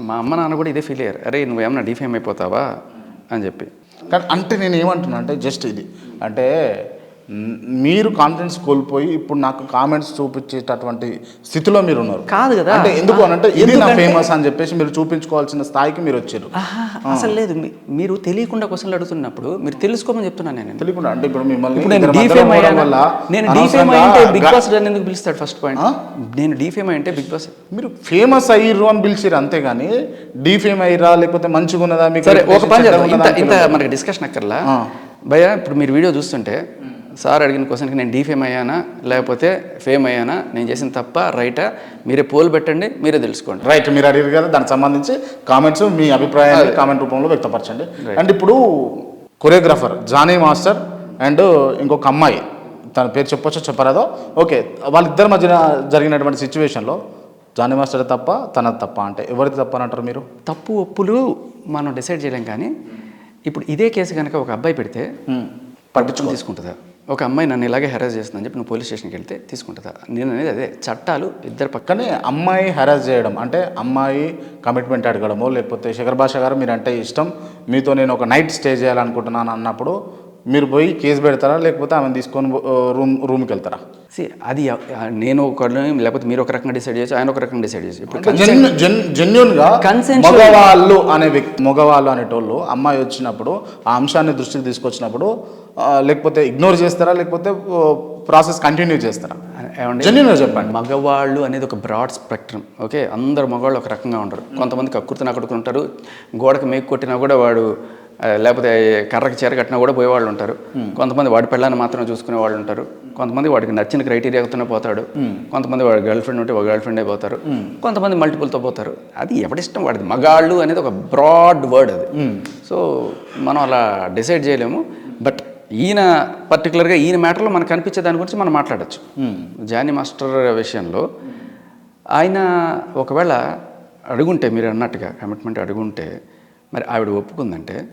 మా అమ్మ నాన్న కూడా ఇదే ఫీల్ అయ్యారు. అరే నువ్వు ఏమన్నా డిఫేమ్ అయిపోతావా? అని చెప్పి. కానీ అంటే నేను ఏమంటున్నా అంటే జస్ట్ ఇది. అంటే మీరు కాన్ఫిడెన్స్ కోల్పోయి ఇప్పుడు నాకు కామెంట్స్ చూపించేటటువంటి స్థితిలో మీరు ఉన్నారు కాదు కదా. అంటే ఎందుకు అని అంటే ఇది నా ఫేమస్ అని చెప్పేసి మీరు చూపించుకోవాల్సిన స్థాయికి మీరు వచ్చారు. అసలు లేదు. మీరు తెలియకుండా క్వశ్చన్లు అడుగుతున్నప్పుడు మీరు తెలుసుకోమని చెప్తున్నాను నేను. తెలియకుండా అంటే ఇప్పుడు మిమ్మల్ని ఇప్పుడు నేను డీఫేమ్ వల్ల నేను డీఫేమ్ అయ్యింటే బిగ్ బాస్ ఎందుకు పిలుస్తాడు ఫస్ట్ పాయింట్ నేను డీఫేమ్ అయ్యంటే బిగ్ బాస్ మీరు ఫేమస్ అయ్యిర్రు అని పిలిచిరు అంతేగాని డీఫేమ్ అయ్యిరా లేకపోతే మంచిగా ఉన్నదా మీకు ఒక పని ఇంత. మనకి డిస్కషన్ అక్కర్లా? ఆ. భయ్య ఇప్పుడు మీరు వీడియో చూస్తుంటే సార్ అడిగిన క్వశ్చన్కి నేను డీఫేమ్ అయ్యానా? లేకపోతే ఫేమ్ అయ్యానా? నేను చేసిన తప్ప రైటా? మీరే పోల్ పెట్టండి మీరే తెలుసుకోండి. రైట్ మీరు అడిగారు కదా దానికి సంబంధించి కామెంట్స్ మీ అభిప్రాయాన్ని కామెంట్ రూపంలో వ్యక్తపరచండి. అండ్ ఇప్పుడు కొరియోగ్రాఫర్ జానీ మాస్టర్ అండ్ ఇంకొక అమ్మాయి తన పేరు చెప్పొచ్చో చెప్పరాదో? ఓకే వాళ్ళిద్దరి మధ్యన జరిగినటువంటి సిచ్యువేషన్లో జానీ మాస్టర్ తప్ప తనది తప్ప అంటే ఎవరిది తప్ప అని అంటారు మీరు? తప్పు ఒప్పులు మనం డిసైడ్ చేయలేం కానీ ఇప్పుడు ఇదే కేసు కనుక ఒక అబ్బాయి పెడితే పట్టించుకుని తీసుకుంటుందా? ఒక అమ్మాయి నన్ను ఇలాగే హెరాస్ చేస్తుందని చెప్పి నువ్వు పోలీస్ స్టేషన్కి వెళ్తే తీసుకుంటుందా? నేను అనేది అదే చట్టాలు ఇద్దరు పక్కనే అమ్మాయి హెరాస్ చేయడం అంటే అమ్మాయి కమిట్మెంట్ అడగడమో లేకపోతే శేఖర్ భాష గారు మీరు అంటే ఇష్టం మీతో నేను ఒక నైట్ స్టే చేయాలనుకుంటున్నాను అన్నప్పుడు మీరు పోయి కేసు పెడతారా? లేకపోతే ఆమెను తీసుకొని రూమ్ రూమ్కి వెళ్తారా? అది నేను ఒక లేకపోతే మీరు ఒక రకంగా డిసైడ్ చేయొచ్చు ఆయన ఒక రకంగా డిసైడ్ చేయొచ్చు. జెన్యున్గా మగవాళ్ళు అనే వ్యక్తి మగవాళ్ళు అనేటోళ్ళు అమ్మాయి వచ్చినప్పుడు ఆ అంశాన్ని దృష్టికి తీసుకొచ్చినప్పుడు లేకపోతే ఇగ్నోర్ చేస్తారా? లేకపోతే ప్రాసెస్ కంటిన్యూ చేస్తారా? జెన్యున్గా చెప్పండి. మగవాళ్ళు అనేది ఒక బ్రాడ్ స్పెక్ట్రమ్ ఓకే? అందరు మగవాళ్ళు ఒక రకంగా ఉంటారు. కొంతమంది కక్కుర్తిన ఉంటారు గోడకు మేకు కొట్టినా కూడా వాడు లేకపోతే కర్రకి చీర కట్టినా కూడా పోయేవాళ్ళు ఉంటారు. కొంతమంది వాడి పెళ్ళాన్ని మాత్రం చూసుకునే వాళ్ళు ఉంటారు. కొంతమంది వాడికి నచ్చిన క్రైటీరియాతోనే పోతాడు. కొంతమంది వాడి గర్ల్ ఫ్రెండ్ ఉంటే ఒక గర్ల్ ఫ్రెండే పోతారు. కొంతమంది మల్టిపుల్తో పోతారు. అది ఎవడిష్టం వాడిది? మగాళ్ళు అనేది ఒక బ్రాడ్ వర్డ్ అది. సో మనం అలా డిసైడ్ చేయలేము. బట్ ఈయన పర్టికులర్గా ఈయన మ్యాటర్లో మనకు కనిపించే దాని గురించి మనం మాట్లాడచ్చు. జానీ మాస్టర్ విషయంలో ఆయన ఒకవేళ అడుగుంటే మీరు అన్నట్టుగా కమిట్మెంట్ అడుగుంటే మరి ఆవిడ ఒప్పుకుందంటే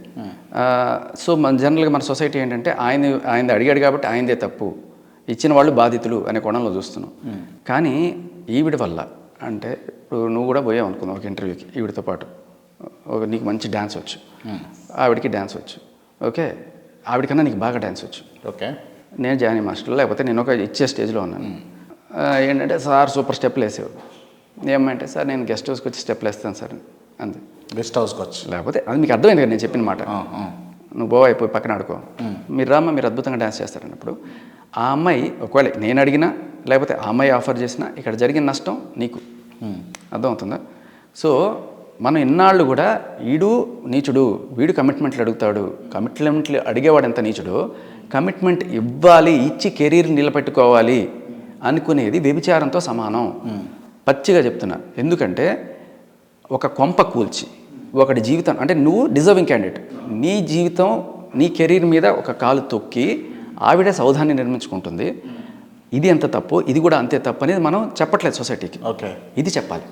సో మన జనరల్గా మన సొసైటీ ఏంటంటే ఆయన ఆయన అడిగాడు కాబట్టి ఆయనదే తప్పు ఇచ్చిన వాళ్ళు బాధితులు అనే కోణంలో చూస్తున్నాం. కానీ ఈవిడ వల్ల అంటే ఇప్పుడు నువ్వు కూడా పోయావు అనుకున్నావు ఒక ఇంటర్వ్యూకి ఈవిడతో పాటు. ఒక నీకు మంచి డ్యాన్స్ వచ్చు. ఆవిడకి డ్యాన్స్ వచ్చు. ఓకే? ఆవిడకన్నా నీకు బాగా డ్యాన్స్ వచ్చు. ఓకే. నేను జానీ మాస్టర్ లేకపోతే నేను ఒక ఇచ్చే స్టేజ్లో ఉన్నాను. ఏంటంటే సార్ సూపర్ స్టెప్లు వేసేవారు. ఏమంటే సార్ నేను గెస్ట్ హౌస్కి వచ్చి స్టెప్లు వేస్తాను సార్. అంతే. గెస్ట్ హౌస్కి వచ్చి లేకపోతే అది మీకు అర్థమైంది కదా నేను చెప్పిన మాట. నువ్వు బోవా అయిపోయి పక్కన ఆడుకో. మీరు రామ్మ మీరు అద్భుతంగా డ్యాన్స్ చేస్తారన్నప్పుడు ఆ అమ్మాయి ఒకవేళ నేను అడిగినా లేకపోతే ఆ అమ్మాయి ఆఫర్ చేసినా ఇక్కడ జరిగిన నష్టం నీకు. అర్థమవుతుందా? సో మనం ఇన్నాళ్ళు కూడా వీడు నీచుడు వీడు కమిట్మెంట్లు అడుగుతాడు. కమిట్మెంట్లు అడిగేవాడు ఎంత నీచుడు? కమిట్మెంట్ ఇవ్వాలి ఇచ్చి కెరీర్ నిలబెట్టుకోవాలి అనుకునేది వ్యభిచారంతో సమానం. పచ్చిగా చెప్తున్నా. ఎందుకంటే ఒక కొంప కూల్చి ఒకటి జీవితం అంటే నువ్వు డిజర్వింగ్ క్యాండిడేట్. నీ జీవితం నీ కెరీర్ మీద ఒక కాలు తొక్కి ఆవిడ సౌధాన్ని నిర్మించుకుంటుంది. ఇది ఎంత తప్పు? ఇది కూడా అంతే తప్పు అనేది మనం చెప్పట్లేదు సొసైటీకి. ఓకే. ఇది చెప్పాలి.